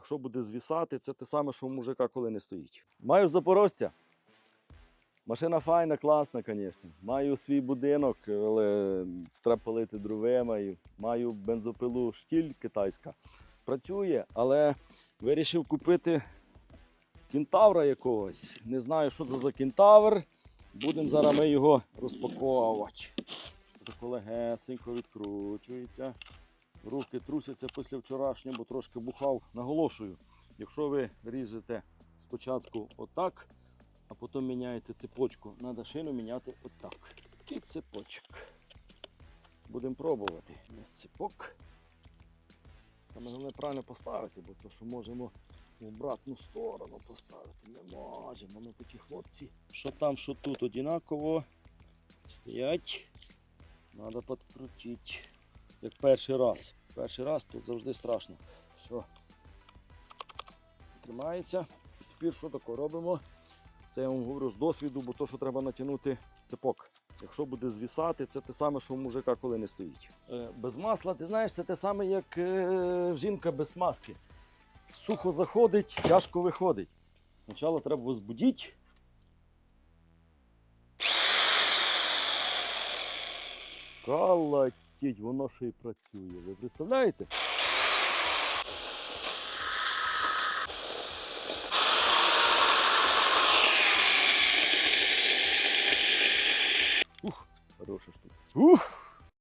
Якщо буде звісати, це те саме, що у мужика, коли не стоїть. Маю запорожця. Машина файна, класна, звісно. Маю свій будинок, але треба палити дровима. І маю бензопилу штіль китайська. Працює, але вирішив купити кентавра якогось. Не знаю, що це за кентавр. Будемо зараз ми його розпаковувати. Тако легесенько відкручується. Руки трусяться після вчорашнього, бо трошки бухав. Наголошую, якщо ви ріжете спочатку отак, а потім міняєте цепочку, треба шину міняти отак. І цепочок. Будемо пробувати. Ось цепок. Саме головне правильно поставити, бо то, що можемо в обратну сторону поставити. Не можемо. Ми такі хлопці. Що там, що тут однаково. Стоять. Треба підкрутити. Як перший раз. Перший раз тут завжди страшно. Все. Тримається. Тепер що таке робимо? Це я вам говорю з досвіду, бо то, що треба натягнути цепок. Якщо буде звісати, це те саме, що у мужика, коли не стоїть. Е, без масла, ти знаєш, це те саме, як е, жінка без маски. Сухо заходить, тяжко виходить. Спочатку треба возбудити летіть, воно ще й працює. Ви представляєте? Ух, хороша штука. Ух!